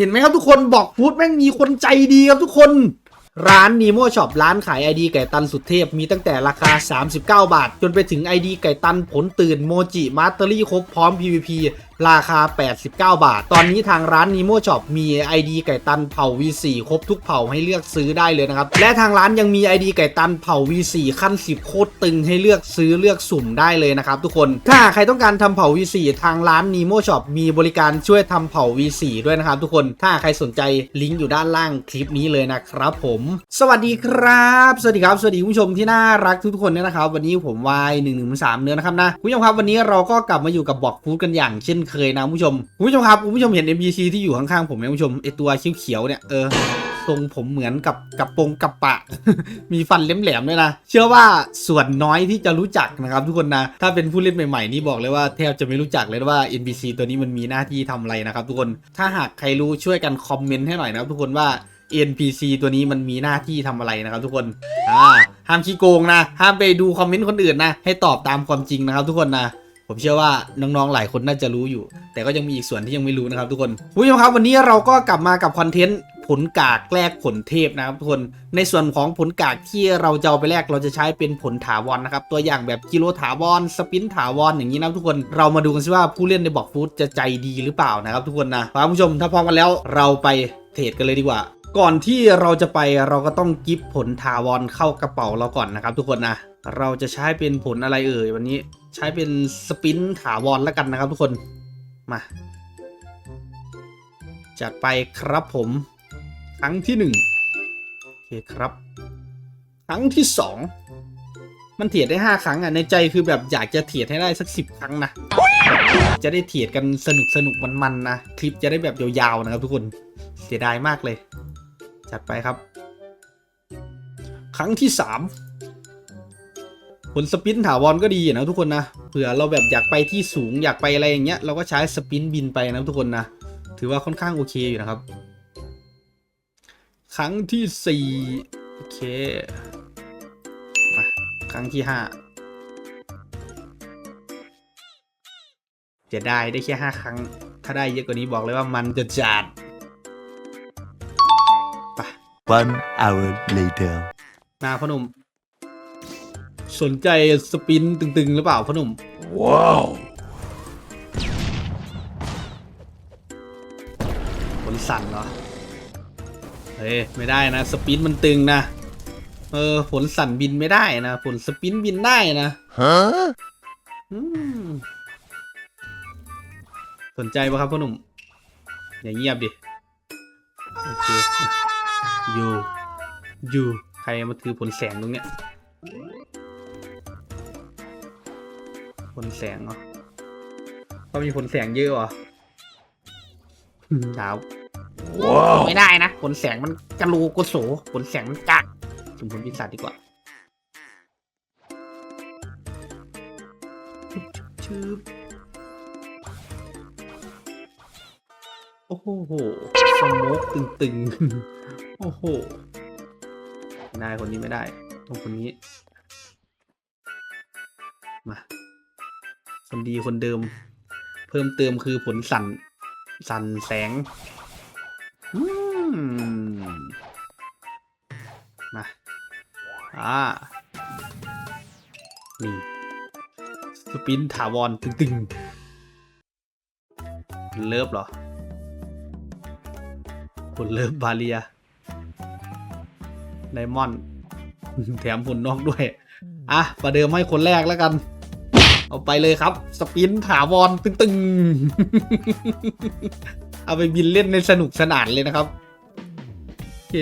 เห็นไหมครับทุกคนบอกฟูดแม่งมีคนใจดีครับทุกคน ร้านนีโมช็อปร้านขายไอดีไก่ตันสุดเทพมีตั้งแต่ราคา 39 บาท จนไปถึงไอดีไก่ตันผลตื่นโมจิมาสเตอรี่ครบพร้อม PVP ราคา 89 บาท ตอนนี้ทางร้าน Nemo Shop มี ID ไก่ตันเผา V4 ครบทุกเผาให้เลือกซื้อได้เลยนะครับ และทางร้านยังมี ID ไก่ตันเผา V4 ขั้น 10 โคตรตึงให้เลือกซื้อเลือกสุ่มได้เลยนะครับทุกคน ถ้าใครต้องการทำเผา V4 ทางร้าน Nemo Shop มีบริการช่วยทำเผา V4 ด้วยนะครับทุกคน ถ้าใครสนใจลิงก์อยู่ด้านล่างคลิปนี้เลยนะครับผม สวัสดีครับ สวัสดีครับ สวัสดีคุณผู้ชมที่น่ารักทุกๆคนด้วยนะครับ วันนี้ผมวาย1 1 3เนื้อนะครับนะ คุณผู้ชมครับวันนี้เราก็กลับมาอยู่กับบอกฟูดกันอย่างเช่นเคยนะคุณผู้ชมคุณผู้ชมครับคุณผู้ชมเห็น NPC ที่อยู่ข้างๆผมไหมคุณผู้ชมไอตัวเขียวๆเนี่ยเออทรงผมเหมือนกับกับปงกับปะ มีฟันแหลมๆด้วยนะ เชื่อว่าส่วนน้อยที่จะรู้จักนะครับทุกคนนะ ถ้าเป็นผู้เล่นใหม่ๆนี่บอกเลยว่าแทบจะไม่รู้จักเลยว่า NPC ตัวนี้มันมีหน้าที่ทำอะไรนะครับทุกคนถ้าหากใครรู้ช่วยกันคอมเมนต์ให้หน่อยนะครับทุกคนว่า NPC ตัวนี้มันมีหน้าที่ทำอะไรนะครับทุกคนอ่าห้ามขี้โกงนะห้ามไปดูคอมเมนต์คนอื่นนะให้ตอบตามความจริงนะครับทุกคนนะ ผมเชื่อว่าน้องๆหลายคนน่าจะรู้อยู่ แต่ก็ยังมีอีกส่วนที่ยังไม่รู้นะครับทุกคนคุณผู้ชมครับวันนี้เราก็กลับมากับคอนเทนต์ผลกากแลกผลเทพนะครับทุกคนในส่วนของผลกากที่เราจะเอาไปแลกเราจะใช้เป็นผลถาวรนะครับ ตัวอย่างแบบกิโลถาวรสปินถาวรอย่างนี้นะทุกคนเรามาดูกันสิว่าผู้เล่นในบอกฟูดจะใจดีหรือเปล่านะครับ ทุกคนนะคุณผู้ชมถ้าพร้อมกันแล้วเราไปเทรดกันเลยดีกว่าก่อนที่เราจะไปเราก็ต้องกิฟผลถาวรเข้ากระเป๋าเราก่อนนะครับ ทุกคนนะเราจะใช้เป็นผลอะไรเอ่ยวันนี้ ใช้เป็นสปินถาวรแล้วกันนะครับทุกคน มา จัดไปครับผม ครั้งที่หนึ่งโอเคครับ ครั้งที่สองมันเทียดได้ห้าครั้งอะในใจคือแบบอยากจะเทียดให้ได้สักสิบครั้งนะจะได้เทียดกันสนุกสนุกมันๆนะคลิปจะได้แบบยาวๆนะครับทุกคนเสียดายมากเลย จัดไปครับ ครั้งที่สาม ผลสปินถาวรก็ดีนะทุกคนนะเผื่อเราแบบอยากไปที่สูงอยากไปอะไรอย่างเงี้ยเราก็ใช้สปินบินไปนะทุกคนนะถือว่าค่อนข้างโอเคอยู่นะครับ ครั้งที่สี่โอเคมาครั้งที่ห้าจะได้ได้แค่ห้าครั้ง ถ้าได้เยอะกว่านี้บอกเลยว่ามันจะจัด One hour later. นาพอหนุ่ม สนใจสปินตึงๆ หรือเปล่าพอหนุ่ม Wow. ผลสั่นเหรอ เฮ้ยไม่ได้นะ สปินมันตึงนะ เออผลสั่นบินไม่ได้นะ ผลสปินบินได้นะ Huh? อืมสนใจปะครับพ่อหนุ่ม อย่าเงียบดิ โอเคอยู่อยู่ใครมาถือผลแสงตรงเนี้ย ผลแสงเหรอก็มีผลแสงเยอะเหรออืมดาว Wow. ไม่ได้นะผลแสงมันกะลูกุโสผลแสงมันกักสมผลปีศาจดีกว่าชืบโอ้โหสโมกตึงๆ โอ้โหไม่ได้คนนี้ไม่ได้ต้องคนนี้ มา คนดีคนเดิม เพิ่มเติมคือผลสั่น สั่นแสงมมาอ่านี่สปินถาวรตึงๆเลิฟเหรอผลเลิฟบาเลียไดมอนด์แถมผลนอกด้วย อะ ประเดิมให้คนแรกแล้วกัน เอาไปเลยครับ สปินถาวรตึงๆ เอาไปบินเล่นในสนุกสนานเลยนะครับ โอเค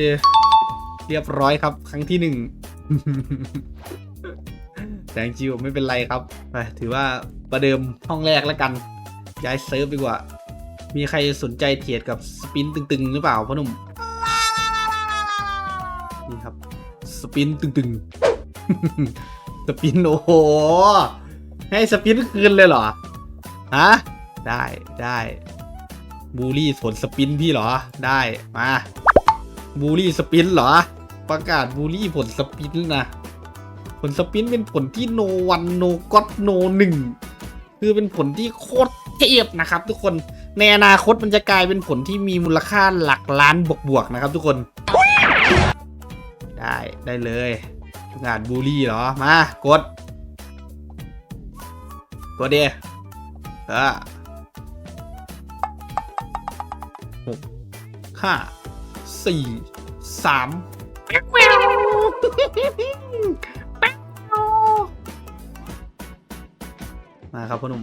เรียบร้อยครับ ครั้งที่หนึ่งแต่จริงๆไม่เป็นไรครับไปถือว่าประเดิมห้องแรกแล้วกัน ย้ายเซิร์ฟดีกว่า มีใครสนใจเทียดกับสปินตึงๆ หรือเปล่าพ่อหนุ่มนี่ครับ สปินตึงๆ สปินโอ้โห ให้สปินคืนเลยเหรอ ฮะ ได้ได้บูลลี่ผลสปินพี่เหรอ ได้ มาบูลลี่สปินเหรอ ประกาศบูลลี่ผลสปินนะ ผลสปินเป็นผลที่โนวันโนก็ t โนหนึ่งคือเป็นผลที่โคตรเทพนะครับ ทุกคน ในอนาคตมันจะกลายเป็นผลที่มีมูลค่าหลักล้านบวกๆนะครับ ทุกคน ได้ได้เลยงานบูลลี่เหรอ มากด กดเดียเออหกห้าสี่สามมาครับพ่อหนุ่ม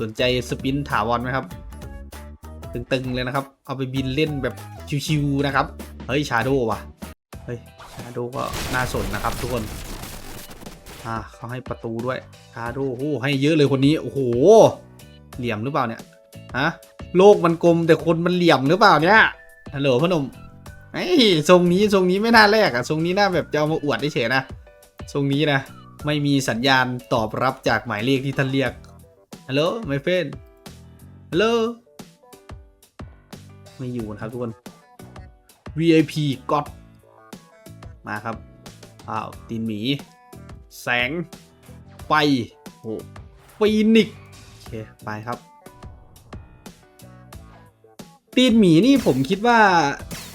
สนใจสปินถาวรไหมครับ ตึงๆ เลยนะครับ เอาไปบินเล่นแบบชิวๆนะครับ เฮ้ย ชาโดว่ะ เฮ้ย ชาโดก็น่าสนนะครับทุกคน อ่าเขาให้ประตูด้วย ชาโดโอ้โหให้เยอะเลยคนนี้ โอ้โห เหลี่ยมหรือเปล่าเนี่ย ฮะ โลกมันกลมแต่คนมันเหลี่ยมหรือเปล่าเนี่ย ฮัลโหลพ่อหนุ่มไอ้ทรงนี้ทรงนี้ไม่น่าแรกอะทรงนี้น่าแบบจะเอามาอวดเฉยนะ ทรงนี้นะ ไม่มีสัญญาณตอบรับจากหมายเลขที่ท่านเรียก ฮัลโหลไม่เฟนฮัลโหล ไม่อยู่นะครับทุกคน VIP ก็อดมาครับ อ้าว ตีนหมี แสง ไฟโอ้ฟีนิกซ์โอเค ไปครับ ตีนหมีนี่ผมคิดว่า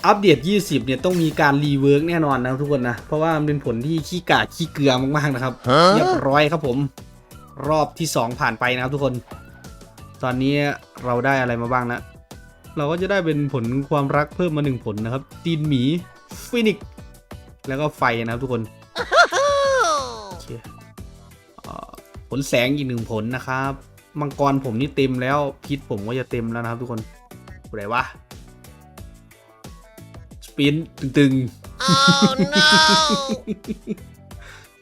อัปเดต 20 เนี่ยต้องมีการรีเวิร์กแน่นอนนะครับทุกคนนะ เพราะว่ามันเป็นผลที่ขี้กาดขี้เกลือมากๆนะครับ เรียบ Huh? ร้อยครับผม รอบที่ 2 ผ่านไปนะครับทุกคน ตอนนี้เราได้อะไรมาบ้างนะ เราก็จะได้เป็นผลความรักเพิ่มมาหนึ่งผลนะครับ ตีนหมีฟินิกซ์แล้วก็ไฟนะครับทุกคนโอเคเอ่อ ผลแสงอีกหนึ่งผลนะครับมังกรผมนี่เต็มแล้วพิษผมก็จะเต็มแล้วนะครับทุกคนอะไรวะสปินตึงๆ Oh no!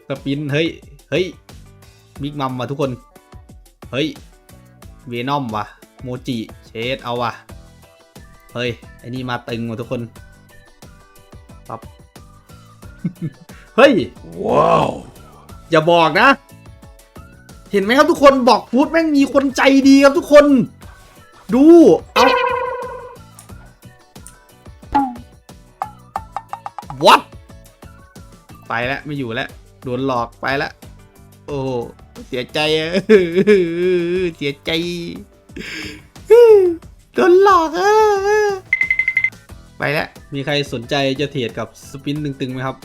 สปินเฮ้ยเฮ้ยมิกมัมว่ะทุกคน เฮ้ยเวนอมว่ะโมจิเชดเอาว่ะเฮ้ยไอ้นี่มาตึงว่ะทุกคนปั๊บเฮ้ย Wow! อย่าบอกนะ เห็นไหมครับทุกคนบอกพูดแม่งมีคนใจดีครับทุกคน ดูเอา what ไปแล้วไม่อยู่แล้วโดนหลอกไปแล้วโอ้เสียใจอะเสียใจโดนหลอกอะไปแล้วมีใครสนใจจะเทรดกับสปินตึงๆไหมครับ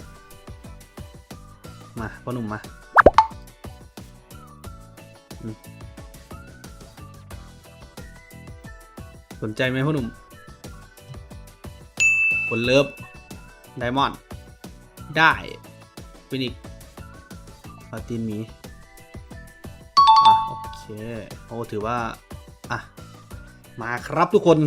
มาพ่อหนุ่มมา สนใจไหมพ่อหนุ่มผลเลิฟไดมอนด์ได้ฟินิกปาตินหมีอะโอเค โอ้ถือว่า อะ มาครับทุกคน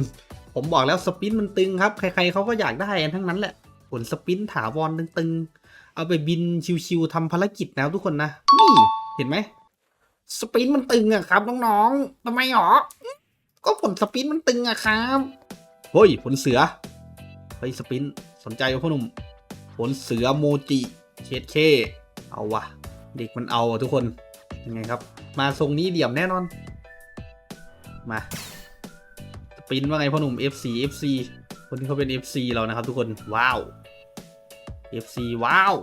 ผมบอกแล้วสปินมันตึงครับ ใครๆเขาก็อยากได้กันทั้งนั้นแหละ ผลสปินถาวรตึงๆ เอาไปบินชิวๆทำภารกิจนะครับทุกคนนะ นี่ เห็นไหม สปินมันตึงอะครับน้องๆทำไมหรอ ก็ผลสปินมันตึงอะครับเฮ้ยผลเสือเฮ้ยสปินสนใจว่าพ่อหนุ่มผลเสือโมจิเชดเคเอาวะเด็กมันเอาอะทุกคนยังไงครับ มาทรงนี้เหลี่ยมแน่นอน มาสปินว่าไงพ่อหนุ่ม FC FC คนที่เขาเป็น FC เรานะครับทุกคนว้าว FC ว้าว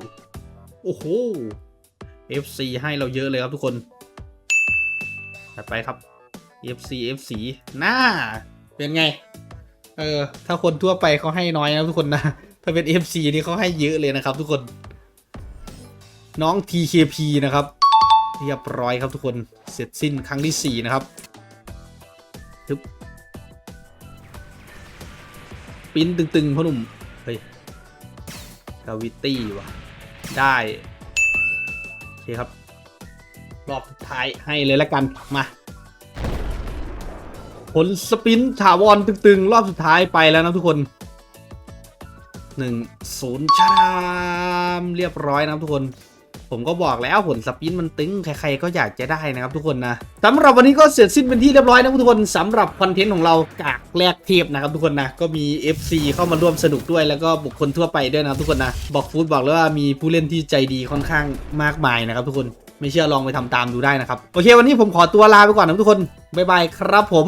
โอ้โห FC ให้เราเยอะเลยครับทุกคน ถัดไปครับ FC FC หน้า เป็นไง เออ ถ้าคนทั่วไปเขาให้น้อยนะทุกคนนะ ถ้าเป็น FC นี่เขาให้เยอะเลยนะครับ ทุกคน น้อง TKP นะครับ เรียบร้อยครับทุกคน เสร็จสิ้นครั้งที่ 4 นะครับทึบปิ้นตึงๆพ่อหนุ่ม เฮ้ยกาวิตี้ว่ะ ได้ โอเคครับ รอบสุดท้ายให้เลยละกันมา ผลสปินถาวรตึงๆ รอบสุดท้ายไปแล้วนะทุกคนหนึ่งศูนย์ชามเรียบร้อยนะครับทุกคน ผมก็บอกแล้วผลสปินมันตึง ใครๆก็อยากจะได้นะครับทุกคนนะสำหรับวันนี้ก็เสร็จสิ้นเป็นที่เรียบร้อยนะทุกคนสำหรับคอนเทนต์ของเรากากแลกเทปนะครับทุกคนนะก็มี FC เข้ามาร่วมสนุกด้วยแล้วก็บุคคลทั่วไปด้วยนะทุกคนนะบอกฟูดบอกเลยว่ามีผู้เล่นที่ใจดีค่อนข้างมากมายนะครับทุกคน ไม่เชื่อลองไปทำตามดูได้นะครับ โอเค วันนี้ผมขอตัวลาไปก่อนนะทุกคน บ๊ายบายครับผม